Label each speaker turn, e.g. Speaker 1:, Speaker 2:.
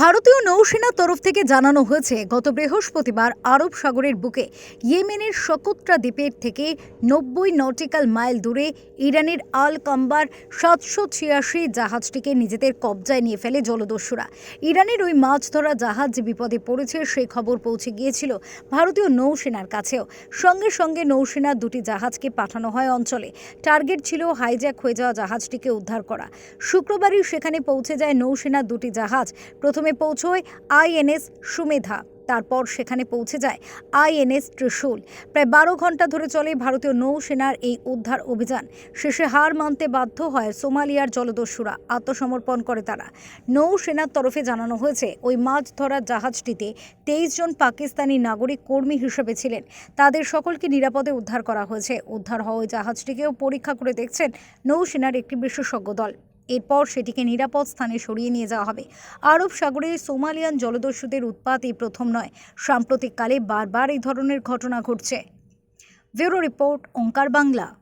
Speaker 1: ভারতীয় নৌসেনার তরফ থেকে জানানো হয়েছে, গত বৃহস্পতিবার আরব সাগরের বুকে ইয়েমেনের সকোত্রা দ্বীপের থেকে নব্বই নটিক্যাল মাইল দূরে ইরানের আল কাম্বার সাতশো ছিয়াশি জাহাজটিকে নিজেদের কবজায় নিয়ে ফেলে জলদস্যুরা। ইরানের ওই মাছ ধরা জাহাজ যে বিপদে পড়েছে, সেই খবর পৌঁছে গিয়েছিল ভারতীয় নৌসেনার কাছেও। সঙ্গে সঙ্গে নৌসেনার দুটি জাহাজকে পাঠানো হয় অঞ্চলে। টার্গেট ছিল হাইজ্যাক হয়ে যাওয়া জাহাজটিকে উদ্ধার করা। শুক্রবারই সেখানে পৌঁছে যায় নৌসেনার দুটি জাহাজ প্রথমে পৌঁছয় আইএনএস সুমেধা, তারপর সেখানে পৌঁছে যায় আইএনএস ত্রিশূল। প্রায় বারো ঘণ্টা ধরে চলে ভারতীয় নৌসেনার এই উদ্ধার অভিযান। শেষে হার মানতে বাধ্য হয় সোমালিয়ার জলদস্যুরা, আত্মসমর্পণ করে তারা। নৌসেনার তরফে জানানো হয়েছে, ওই মাছ ধরার জাহাজটিতে তেইশ জন পাকিস্তানি নাগরিক কর্মী হিসেবে ছিলেন। তাদের সকলকে নিরাপদে উদ্ধার করা হয়েছে। উদ্ধার হওয়া ওই জাহাজটিকেও পরীক্ষা করে দেখছেন নৌসেনার একটি বিশেষজ্ঞ দল। এরপর সেটিকে নিরাপদ স্থানে সরিয়ে নিয়ে যাওয়া হবে। আরব সাগরে সোমালিয়ান জলদস্যুদের উৎপাত এই প্রথম নয়। সাম্প্রতিককালে বারবার এই ধরনের ঘটনা ঘটছে। Bureau report Onkar Bangla.